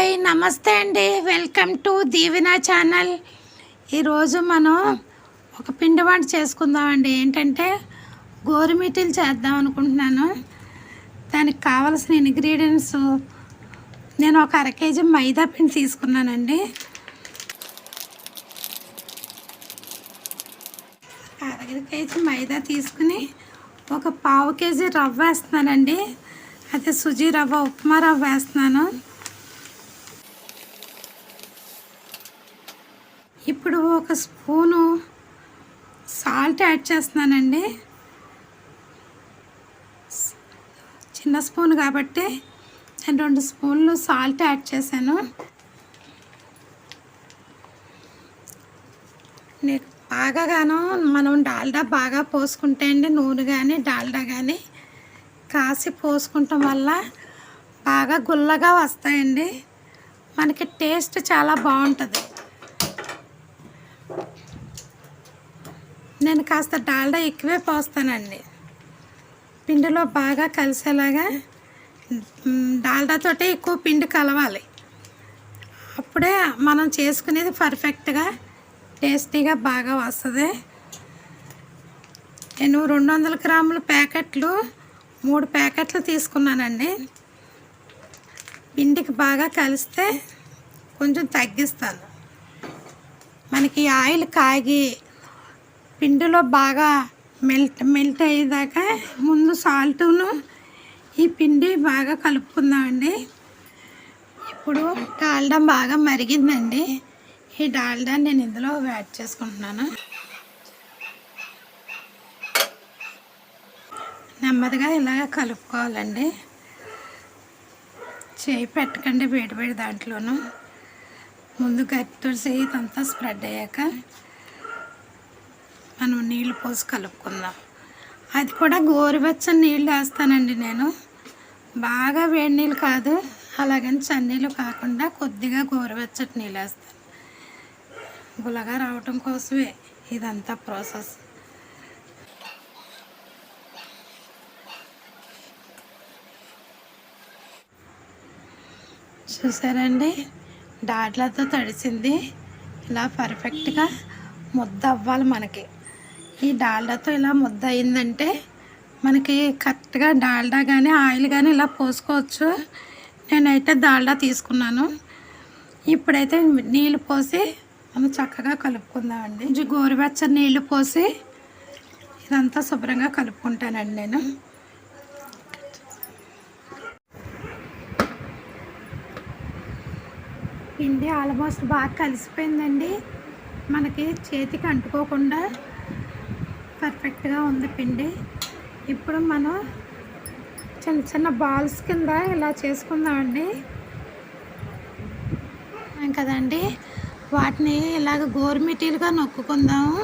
Hi నమస్తే అండి. Welcome to దీవినా ఛానల్. ఈరోజు మనం ఒక పిండి వంట చేసుకుందామండి. ఏంటంటే గోరుమిటీలు చేద్దాం అనుకుంటున్నాను. దానికి కావలసిన ఇంగ్రీడియంట్స్ నేను ఒక అర కేజీ మైదా పిండి తీసుకున్నానండి. అర కేజీ మైదా తీసుకుని ఒక పావు కేజీ రవ్వ వేస్తున్నానండి. అదే సుజీ రవ్వ ఉప్మా రవ్వ వేస్తున్నాను. ఇప్పుడు ఒక స్పూను సాల్ట్ యాడ్ చేస్తున్నానండి. చిన్న స్పూన్ కాబట్టి నేను రెండు స్పూన్లు సాల్ట్ యాడ్ చేశాను. బాగా గాను మనం డాల్డా బాగా పోసుకుంటే అండి నూనె కానీ డాల్డా కానీ కాసి పోసుకుంటాం వల్ల బాగా గుల్లగా వస్తాయండి. మనకి టేస్ట్ చాలా బాగుంటుంది. నేను కాస్త డాల్డా ఎక్కువే పోస్తానండి. పిండిలో బాగా కలిసేలాగా డాల్డాతోటే ఎక్కువ పిండి కలవాలి. అప్పుడే మనం చేసుకునేది పర్ఫెక్ట్గా టేస్టీగా బాగా వస్తుంది. నేను రెండు వందల గ్రాముల ప్యాకెట్లు మూడు ప్యాకెట్లు తీసుకున్నానండి. పిండికి బాగా కలిస్తే కొంచెం తగ్గిస్తాను. మనకి ఆయిల్ కాగి పిండిలో బాగా మెల్ట్ మెల్ట్ అయ్యేదాకా ముందు సాల్ట్ను ఈ పిండి బాగా కలుపుకుందామండి. ఇప్పుడు డాల్డా బాగా మరిగిందండి. ఈ డాల్డా నేను ఇందులో యాడ్ చేసుకుంటున్నాను. నెమ్మదిగా ఇలాగ కలుపుకోవాలండి. చేయి పెట్టకండి వేడి వేడి దాంట్లోనూ. ముందు గట్టి తులసి ఇదంతా స్ప్రెడ్ అయ్యాక మనం నీళ్ళు పోసి కలుపుకుందాం. అది కూడా గోరువెచ్చని నీళ్ళు వేస్తానండి నేను. బాగా వేడి నీళ్ళు కాదు అలాగని చన్నీళ్ళు కాకుండా కొద్దిగా గోరువెచ్చటి నీళ్ళు వేస్తాను. గులగా రావటం కోసమే ఇదంతా ప్రాసెస్. చూసారండి? డాట్లతో తడిసింది. ఇలా పర్ఫెక్ట్గా ముద్ద అవ్వాలి మనకి. ఈ డాల్డాతో ఇలా ముద్ద అయిందంటే మనకి కరెక్ట్గా డాల్డా కానీ ఆయిల్ కానీ ఇలా పోసుకోవచ్చు. నేనైతే డాల్డా తీసుకున్నాను. ఇప్పుడైతే నీళ్ళు పోసి మనం చక్కగా కలుపుకుందామండి. కొంచెం గోరువెచ్చని నీళ్ళు పోసి ఇదంతా శుభ్రంగా కలుపుకుంటానండి నేను. పిండి ఆల్మోస్ట్ బాగా కలిసిపోయిందండి. మనకి చేతికి అంటుకోకుండా పర్ఫెక్ట్గా ఉంది పిండి. ఇప్పుడు మనం చిన్న చిన్న బాల్స్ కింద ఇలా చేసుకుందామండి. కదండి? వాటిని ఇలాగ గోరుమిటీలుగా నొక్కుకుందాము.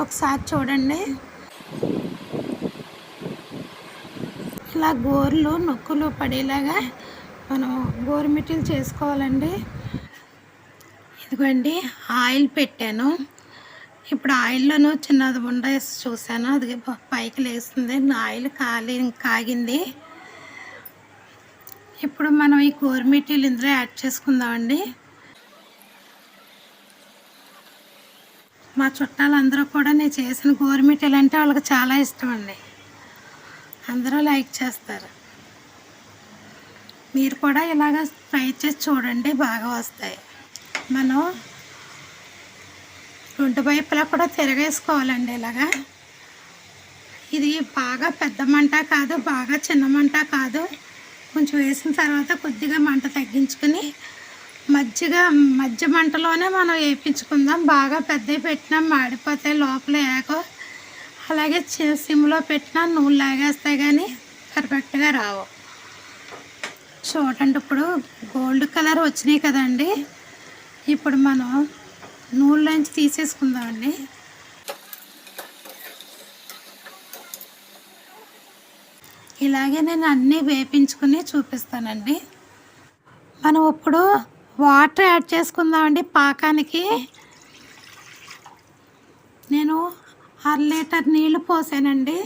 ఒకసారి చూడండి. ఇలా గోర్లు నొక్కులు పడేలాగా మనం గోరుమిటీలు చేసుకోవాలండి. ఇదిగోండి ఆయిల్ పెట్టాను. ఇప్పుడు ఆయిల్లోనూ చిన్నది ఉండ చూశాను. అది పైకి లేస్తుంది. ఆయిల్ కాలి కాగింది. ఇప్పుడు మనం ఈ గోరుమిటీలు ఇందులో యాడ్ చేసుకుందామండి. మా చుట్టాలందరూ కూడా నేను చేసిన గోరుమిటీలు అంటే వాళ్ళకి చాలా ఇష్టం అండి అందరూ లైక్ చేస్తారు. మీరు కూడా ఇలాగ ట్రై చేసి చూడండి. బాగా వస్తాయి. మనం రెండు వైపులా కూడా తిరగేసుకోవాలండి ఇలాగా. ఇది బాగా పెద్ద మంట కాదు బాగా చిన్న మంట కాదు. కొంచెం వేసిన తర్వాత కొద్దిగా మంట తగ్గించుకొని మజ్జిగ మధ్య మంటలోనే మనం వేయించుకుందాం. బాగా పెద్దవి పెట్టినా మాడిపోతాయి లోపల ఏకో అలాగే చి- సిమ్లో పెట్టినా నూనె లాగేస్తాయి కానీ పర్ఫెక్ట్గా రావు. చూడండి ఇప్పుడు గోల్డ్ కలర్ వచ్చినాయి కదండి. ఇప్పుడు మనం నూనెలోంచి తీసేసుకుందామండి. ఇలాగే నేను అన్నీ వేపించుకుని చూపిస్తానండి. మనం ఇప్పుడు వాటర్ యాడ్ చేసుకుందామండి పాకానికి. నేను అర లీటర్ నీళ్ళు పోసానండి.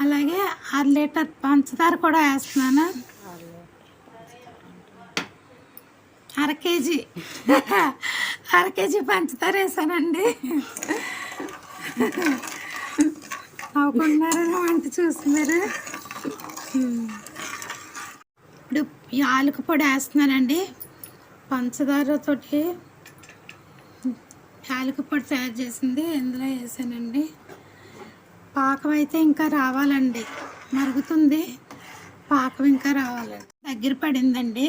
అలాగే అర లీటర్ పంచదార కూడా వేస్తున్నాను. అర కేజీ. అర కేజీ పంచదార వేసానండి అవ్వకుండా వంట చూస్తున్నారు? ఇప్పుడు యాలక పొడి వేస్తున్నానండి. పంచదారతోటి యాలక పొడి తయారు చేసింది ఇందులో వేసానండి. పాకం అయితే ఇంకా రావాలండి. మరుగుతుంది. పాకం ఇంకా రావాలండి. దగ్గర పడిందండి.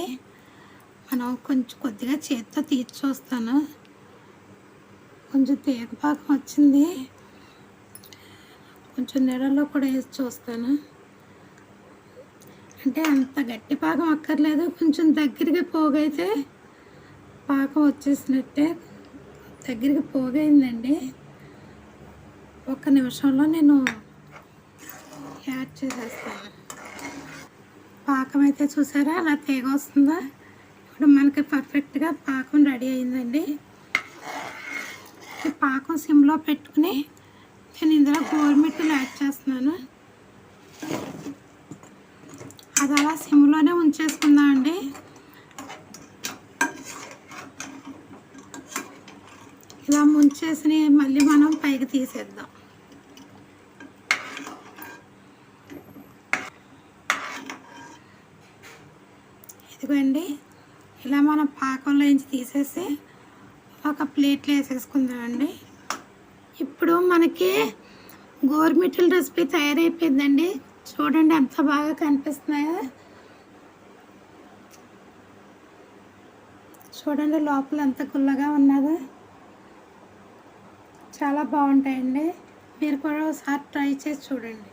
మనం కొంచెం కొద్దిగా చేతితో తీర్చి చూస్తాను కొంచెం తీగ పాకం వచ్చింది. కొంచెం నీడల్లో కూడా వేసి చూస్తాను. అంటే అంత గట్టి పాకం అక్కర్లేదు. కొంచెం దగ్గరికి పోగైతే పాకం వచ్చేసినట్టే. దగ్గరికి పోగైందండి. ఒక్క నిమిషంలో నేను యాడ్ చేసేస్తాను. పాకం అయితే చూసారా? అలా తీగ వస్తుందా? ఇప్పుడు మనకి పర్ఫెక్ట్గా పాకం రెడీ అయిందండి. పాకం సిమ్లో పెట్టుకుని నేను ఇందులో గోరుమిట్టులు యాడ్ చేస్తున్నాను. అది అలా సిమ్లోనే ఉంచేసుకుందాం అండి. ఇలా ముంచేసి మళ్ళీ మనం పైకి తీసేద్దాం. ఇదిగోండి. ఇలా మనం పాకంలో నుంచి తీసేసి ఒక ప్లేట్లో వేసేసుకుందామండి. ఇప్పుడు మనకి గోరుమిట్టల రెసిపీ తయారైపోయిందండి. చూడండి ఎంత బాగా కనిపిస్తున్నాయో. చూడండి లోపల ఎంత గుల్లగా ఉన్నదో. చాలా బాగుంటాయండి. మీరు కూడా ఒకసారి ట్రై చేసి చూడండి.